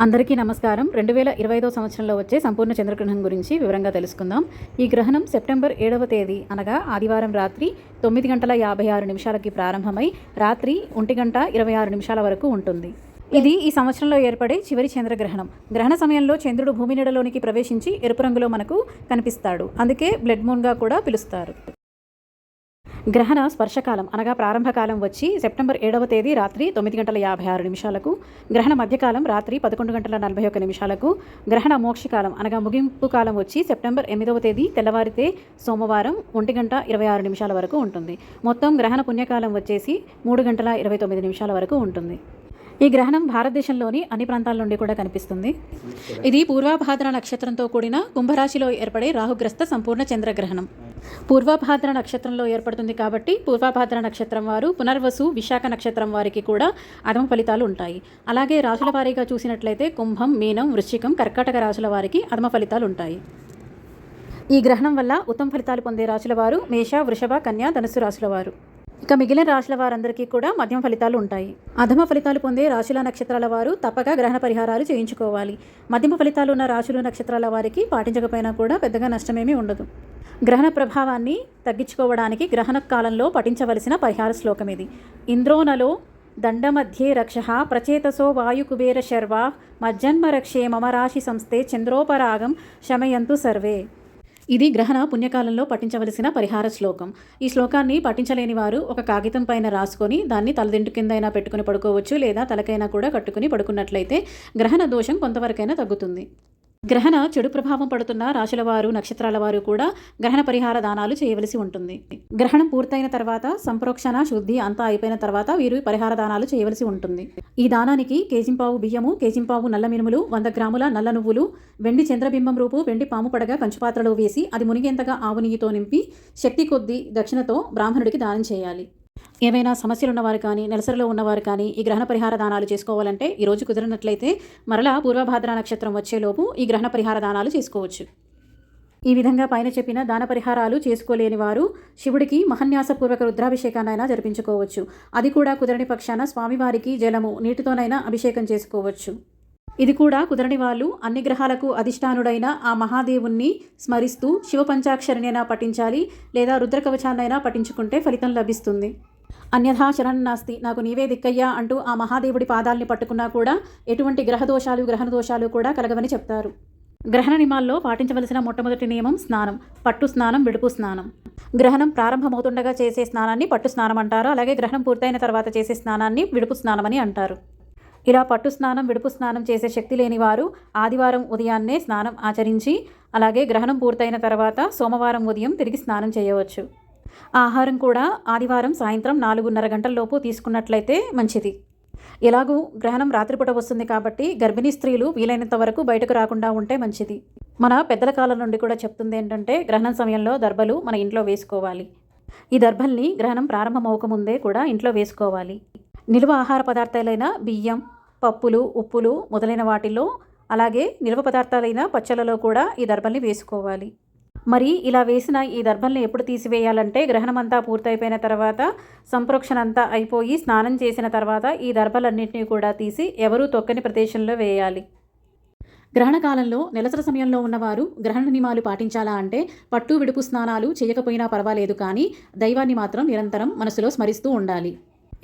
అందరికీ నమస్కారం. రెండు వేల ఇరవై ఐదో సంవత్సరంలో వచ్చే సంపూర్ణ చంద్రగ్రహణం గురించి వివరంగా తెలుసుకుందాం. ఈ గ్రహణం సెప్టెంబర్ ఏడవ తేదీ అనగా ఆదివారం రాత్రి తొమ్మిది గంటల యాభై ఆరు నిమిషాలకి ప్రారంభమై రాత్రి ఒంటి గంట ఇరవై ఆరు నిమిషాల వరకు ఉంటుంది. ఇది ఈ సంవత్సరంలో ఏర్పడే చివరి చంద్రగ్రహణం. గ్రహణ సమయంలో చంద్రుడు భూమి నీడలోనికి ప్రవేశించి ఎరుపు రంగులో మనకు కనిపిస్తాడు. అందుకే బ్లడ్ మూన్గా కూడా పిలుస్తారు. గ్రహణ స్పర్శకాలం అనగా ప్రారంభకాలం వచ్చి సెప్టెంబర్ ఏడవ తేదీ రాత్రి తొమ్మిది గంటల యాభై ఆరు నిమిషాలకు గ్రహణ మధ్యకాలం రాత్రి పదకొండు గంటల నలభై ఒక్క నిమిషాలకు గ్రహణ మోక్షకాలం అనగా ముగింపు కాలం వచ్చి సెప్టెంబర్ ఎనిమిదవ తేదీ తెల్లవారితే సోమవారం ఒంటి గంట ఇరవై ఆరు నిమిషాల వరకు ఉంటుంది. మొత్తం గ్రహణ పుణ్యకాలం వచ్చేసి మూడు గంటల ఇరవై తొమ్మిది నిమిషాల వరకు ఉంటుంది. ఈ గ్రహణం భారతదేశంలోని అన్ని ప్రాంతాల నుండి కూడా కనిపిస్తుంది. ఇది పూర్వభాద్ర నక్షత్రంతో కూడిన కుంభరాశిలో ఏర్పడే రాహుగ్రస్త సంపూర్ణ చంద్రగ్రహణం. పూర్వభాద్ర నక్షత్రంలో ఏర్పడుతుంది కాబట్టి పూర్వభాద్ర నక్షత్రం వారు పునర్వసు విశాఖ నక్షత్రం వారికి కూడా అదమ ఫలితాలు ఉంటాయి. అలాగే రాశుల వారీగా చూసినట్లయితే కుంభం మీనం వృశ్చికం కర్కాటక రాశుల వారికి అదమ ఫలితాలు ఉంటాయి. ఈ గ్రహణం వల్ల ఉత్తమ ఫలితాలు పొందే రాశుల వారు మేష వృషభ కన్యా ధనుసు రాశుల వారు. ఇక మిగిలిన రాశుల వారందరికీ కూడా మధ్యమ ఫలితాలు ఉంటాయి. అధమ ఫలితాలు పొందే రాశుల నక్షత్రాల వారు తప్పక గ్రహణ పరిహారాలు చేయించుకోవాలి. మధ్యమ ఫలితాలు ఉన్న రాశులు నక్షత్రాల వారికి పాటించకపోయినా కూడా పెద్దగా నష్టమేమీ ఉండదు. గ్రహణ ప్రభావాన్ని తగ్గించుకోవడానికి గ్రహణ కాలంలో పఠించవలసిన పరిహార శ్లోకం ఇది. ఇంద్రోనలో దండమధ్యే రక్ష ప్రచేతసో వాయుకుబేర శర్వా మజ్జన్మ రక్షే మమ రాశి సంస్థే చంద్రోపరాగం శమయంతు సర్వే. ఇది గ్రహణ పుణ్యకాలంలో పఠించవలసిన పరిహార శ్లోకం. ఈ శ్లోకాన్ని పఠించలేని వారు ఒక కాగితం పైన రాసుకొని దాన్ని తలదింటు కిందైనా పెట్టుకుని పడుకోవచ్చు లేదా తలకైనా కూడా కట్టుకుని పడుకున్నట్లయితే గ్రహణ దోషం కొంతవరకైనా తగ్గుతుంది. గ్రహణ చెడు ప్రభావం పడుతున్న రాశుల వారు నక్షత్రాల వారు కూడా గ్రహణ పరిహార దానాలు చేయవలసి ఉంటుంది. గ్రహణం పూర్తయిన తర్వాత సంప్రోక్షణ శుద్ధి అంతా అయిపోయిన తర్వాత వీరు పరిహార దానాలు చేయవలసి ఉంటుంది. ఈ దానానికి కేజింపావు బియ్యము కేజింపావు నల్ల మినుములు వంద గ్రాముల నల్ల నువ్వులు వెండి చంద్రబింబం రూపు వెండి పాము పడగా కంచుపాత్రలో వేసి అది మునిగేంతగా ఆవు నెయ్యితో నింపి శక్తి కొద్దీ దక్షిణతో బ్రాహ్మణుడికి దానం చేయాలి. ఏవైనా సమస్యలు ఉన్నవారు కానీ నెలసరిలో ఉన్నవారు కానీ ఈ గ్రహణ పరిహార దానాలు చేసుకోవాలంటే ఈ రోజు కుదిరినట్లయితే మరలా పూర్వభాద్ర నక్షత్రం వచ్చేలోపు ఈ గ్రహణ పరిహార దానాలు చేసుకోవచ్చు. ఈ విధంగా పైన చెప్పిన దాన పరిహారాలు చేసుకోలేని వారు శివుడికి మహన్యాసపూర్వక రుద్రాభిషేకాన్నైనా జరిపించుకోవచ్చు. అది కూడా కుదరని పక్షాన స్వామివారికి జలము నీటితోనైనా అభిషేకం చేసుకోవచ్చు. ఇది కూడా కుదరని వాళ్ళు అన్ని గ్రహాలకు అధిష్టానుడైన ఆ మహాదేవుణ్ణి స్మరిస్తూ శివ పంచాక్షరినైనా పఠించాలి లేదా రుద్రకవచాన్నైనా పఠించుకుంటే ఫలితం లభిస్తుంది. అన్యథా శరణ్ నాస్తి నాకు నీవే దిక్కయ్యా అంటూ ఆ మహాదేవుడి పాదాల్ని పట్టుకున్నా కూడా ఎటువంటి గ్రహదోషాలు గ్రహణ దోషాలు కూడా కలగవని చెప్తారు. గ్రహణ నిమాల్లో పాటించవలసిన మొట్టమొదటి నియమం స్నానం పట్టు స్నానం విడుపు స్నానం. గ్రహణం ప్రారంభమవుతుండగా చేసే స్నానాన్ని పట్టు స్నానం అంటారు. అలాగే గ్రహణం పూర్తయిన తర్వాత చేసే స్నానాన్ని విడుపు స్నానం అని అంటారు. ఇలా పట్టు స్నానం విడుపు స్నానం చేసే శక్తి లేని వారు ఆదివారం ఉదయాన్నే స్నానం ఆచరించి అలాగే గ్రహణం పూర్తయిన తర్వాత సోమవారం ఉదయం తిరిగి స్నానం చేయవచ్చు. ఆహారం కూడా ఆదివారం సాయంత్రం నాలుగున్నర గంటలలోపు తీసుకున్నట్లయితే మంచిది. ఎలాగూ గ్రహణం రాత్రిపూట వస్తుంది కాబట్టి గర్భిణీ స్త్రీలు వీలైనంత వరకు బయటకు రాకుండా ఉంటే మంచిది. మన పెద్దల కాలం నుండి కూడా చెప్తుంది ఏంటంటే గ్రహణం సమయంలో దర్భలు మన ఇంట్లో వేసుకోవాలి. ఈ దర్భల్ని గ్రహణం ప్రారంభమవకముందే కూడా ఇంట్లో వేసుకోవాలి. నిల్వ ఆహార పదార్థాలైన బియ్యం పప్పులు ఉప్పులు మొదలైన వాటిల్లో అలాగే నిల్వ పదార్థాలైన పచ్చళ్ళలో కూడా ఈ దర్భల్ని వేసుకోవాలి. మరి ఇలా వేసిన ఈ దర్భల్ని ఎప్పుడు తీసివేయాలంటే గ్రహణం అంతా పూర్తయిపోయిన తర్వాత సంప్రోక్షణంతా అయిపోయి స్నానం చేసిన తర్వాత ఈ దర్భలన్నింటినీ కూడా తీసి ఎవరూ తొక్కని ప్రదేశంలో వేయాలి. గ్రహణ కాలంలో నెలసర సమయంలో ఉన్నవారు గ్రహణ నియమాలు పాటించాలా అంటే పట్టు విడుపు స్నానాలు చేయకపోయినా పర్వాలేదు కానీ దైవాన్ని మాత్రం నిరంతరం మనసులో స్మరిస్తూ ఉండాలి.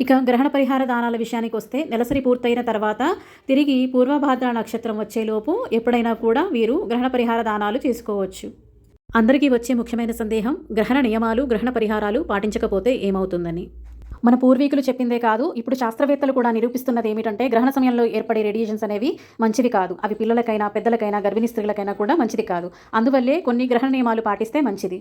ఇక గ్రహణ పరిహార దానాల విషయానికి వస్తే నెలసరి పూర్తయిన తర్వాత తిరిగి పూర్వభాద్ర నక్షత్రం వచ్చేలోపు ఎప్పుడైనా కూడా వీరు గ్రహణ పరిహార దానాలు చేసుకోవచ్చు. అందరికీ వచ్చే ముఖ్యమైన సందేహం గ్రహణ నియమాలు గ్రహణ పరిహారాలు పాటించకపోతే ఏమవుతుందని. మన పూర్వీకులు చెప్పిందే కాదు ఇప్పుడు శాస్త్రవేత్తలు కూడా నిరూపిస్తున్నది ఏమిటంటే గ్రహణ సమయంలో ఏర్పడే రేడియేషన్స్ అనేవి మంచివి కాదు. అవి పిల్లలకైనా పెద్దలకైనా గర్భిణీ స్త్రీలకైనా కూడా మంచిది కాదు. అందువల్లే కొన్ని గ్రహణ నియమాలు పాటిస్తే మంచిది.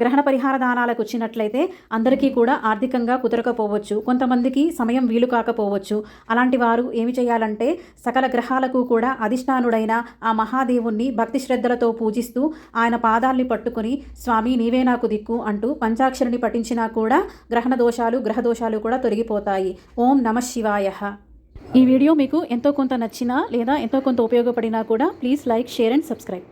గ్రహణ పరిహార దానాలకు వచ్చినట్లయితే అందరికీ కూడా ఆర్థికంగా కుదరకపోవచ్చు. కొంతమందికి సమయం వీలు కాకపోవచ్చు. అలాంటి వారు ఏమి చేయాలంటే సకల గ్రహాలకు కూడా అధిష్టానుడైన ఆ మహాదేవుణ్ణి భక్తి శ్రద్ధలతో పూజిస్తూ ఆయన పాదాల్ని పట్టుకుని స్వామి నీవే నాకు దిక్కు అంటూ పంచాక్షరిని పఠించినా కూడా గ్రహణ దోషాలు గ్రహ దోషాలు కూడా తొలగిపోతాయి. ఓం నమ శివాయ. ఈ వీడియో మీకు ఎంతో కొంత నచ్చినా లేదా ఎంతో కొంత ఉపయోగపడినా కూడా please like share and subscribe.